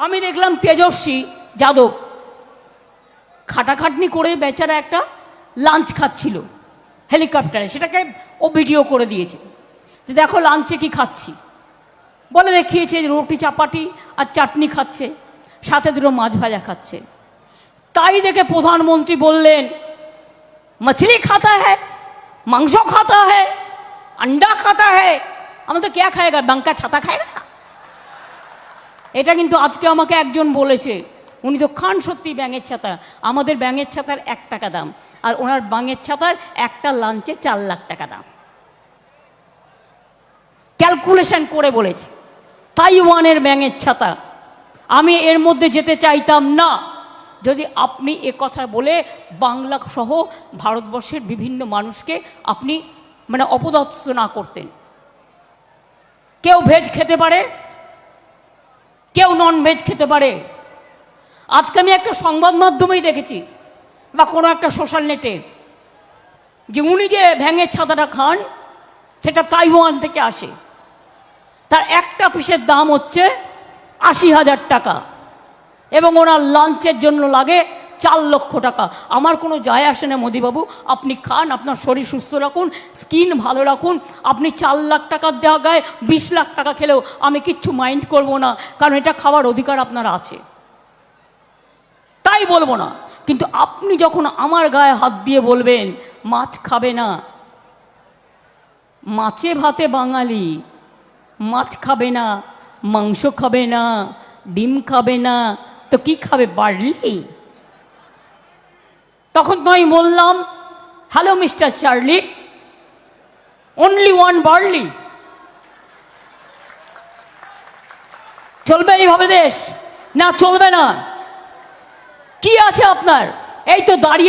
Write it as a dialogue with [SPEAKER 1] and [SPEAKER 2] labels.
[SPEAKER 1] আমি দেখলাম তেজস্বী যাদব খাটাখাটনি করে বেচারা একটা লাঞ্চ খাচ্ছিল হেলিকপ্টারে সেটাকে ও ভিডিও করে দিয়েছে যে দেখো লাঞ্চে কি খাচ্ছি বলে দেখিয়েছে যে রুটি চাপাটি আর চাটনি খাচ্ছে সাথে দুটো মাছ ভাজা খাচ্ছে তাই দেখে প্রধানমন্ত্রী বললেন मछली खाता है मांस खाता है अंडा खाता है हम तो क्या खाएगा बंका छाता खाएगा এটা কিন্তু আজকে আমাকে একজন বলেছে। উনি তো খান সত্যি ব্যাঙের ছাতা। আমাদের ব্যাঙের ছাতার এক টাকা দাম। আর ওনার ব্যাঙের ছাতার একটা লাঞ্চে চার লাখ টাকা দাম। ক্যালকুলেশন করে বলেছে, তাইওয়ানের ব্যাঙের ছাতা। আমি এর মধ্যে যেতে চাইতাম না। যদি আপনি এ কথা বলে বাংলা সহ ভারতবর্ষের বিভিন্ন মানুষকে আপনি মানে অপদস্থ না করতেন। কেউ ভেজ খেতে পারে কেউ নন ভেজ খেতে পারে। আজকে আমি একটা সংবাদ মাধ্যমেই দেখেছি, বা কোনো একটা সোশ্যাল নেটে যে উনি যে ভ্যাঙের ছাতাটা খান, সেটা তাইওয়ান থেকে আসে। তার একটা পিসের দাম হচ্ছে আশি হাজার টাকা, এবং ওনার লাঞ্চের জন্য লাগে চার লক্ষ টাকা। আমার কোনো যায় আসে না মোদিবাবু। আপনি খান, আপনার শরীর সুস্থ রাখুন, স্কিন ভালো রাখুন। আপনি চার লাখ টাকার দেওয়া গায়ে বিশ লাখ টাকা খেলেও আমি কিচ্ছু মাইন্ড করব না, কারণ এটা খাওয়ার অধিকার আপনার আছে। তাই বলব না। কিন্তু আপনি যখন আমার গায়ে হাত দিয়ে বলবেন, মাছ খাবে না। মাছে ভাতে বাঙালি, মাছ খাবে না, মাংস খাবে না, ডিম খাবে না, তো কি খাবে বার্লি তখন আমি বললাম hello mister Charlie only one barley চলবে এইভাবে দেশ? না, চলবে না। কি আছে আপনার? এই তো দাঁড়িয়ে